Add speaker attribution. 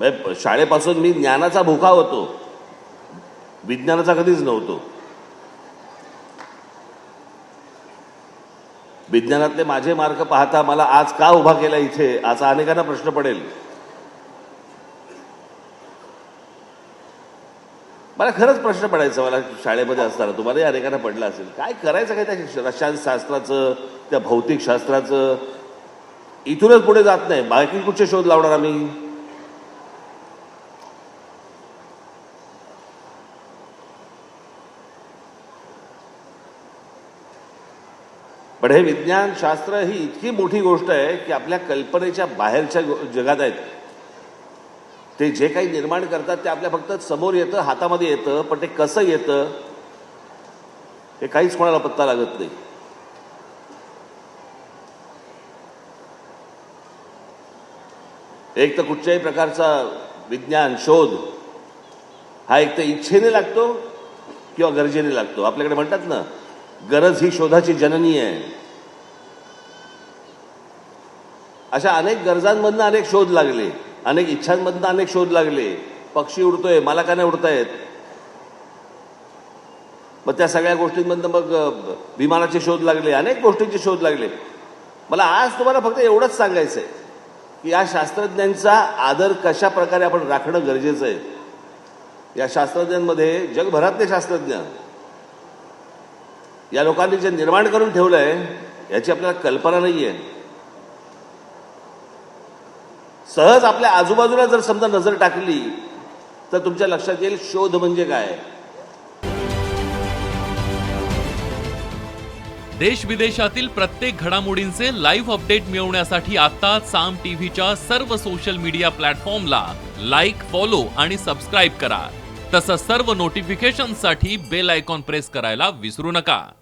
Speaker 1: म्हणजे शाळेपासून मी ज्ञानाचा भुका होतो. विज्ञानाचा कधीच नव्हतो. विज्ञानातले माझे मार्क पाहता मला आज का उभा केला इथे असा अनेकांना प्रश्न पडेल. मला खरंच प्रश्न पडायचा मला शाळेमध्ये असताना. तुम्हालाही अनेकांना पडला असेल. काय करायचं काय त्या रसायनशास्त्राचं त्या भौतिकशास्त्राचं इथूनच पुढे जात नाही. बाकी कुठचे शोध लावणार आम्ही? पण हे विज्ञान शास्त्र ही इतकी मोठी गोष्ट आहे की आपल्या कल्पनेच्या बाहेरच्या जगात आहेत. ते जे काही निर्माण करतात ते आपल्या फक्त समोर येतं हातामध्ये येतं पण ते कसं येतं हे काहीच कोणाला पत्ता लागत नाही. एक तर कुठच्याही प्रकारचा विज्ञान शोध हा एक तर इच्छेने लागतो किंवा गरजेने लागतो. आपल्याकडे म्हणतात ना गरज ही शोधाची जननी आहे. अशा अनेक गरजांमधनं अनेक शोध लागले. अनेक इच्छांमधनं अनेक शोध लागले. पक्षी उडतोय मला का नाही उडतायत. मग त्या सगळ्या गोष्टींमधनं मग विमानाचे शोध लागले अनेक गोष्टींचे शोध लागले. मला आज तुम्हाला फक्त एवढंच सांगायचं आहे की या शास्त्रज्ञांचा आदर कशा प्रकारे आपण राखणं गरजेचं आहे. या शास्त्रज्ञांमध्ये जगभरातले शास्त्रज्ञ या लोकांनी जे निर्माण करून ठेवलंय याची आपल्याला कल्पना नाही आहे सहज आपल्या आजूबाजूला जर समजा नजर टाकली तर तुमच्या लक्षात येईल शोध म्हणजे काय?
Speaker 2: देश विदेशातील प्रत्येक घडामोडींचे लाईव्ह अपडेट मिळवण्यासाठी आता साम टीव्हीच्या सर्व सोशल मीडिया प्लॅटफॉर्मला लाईक फॉलो आणि सबस्क्राईब करा. तसंच सर्व नोटिफिकेशनसाठी बेल आयकॉन प्रेस करायला विसरू नका.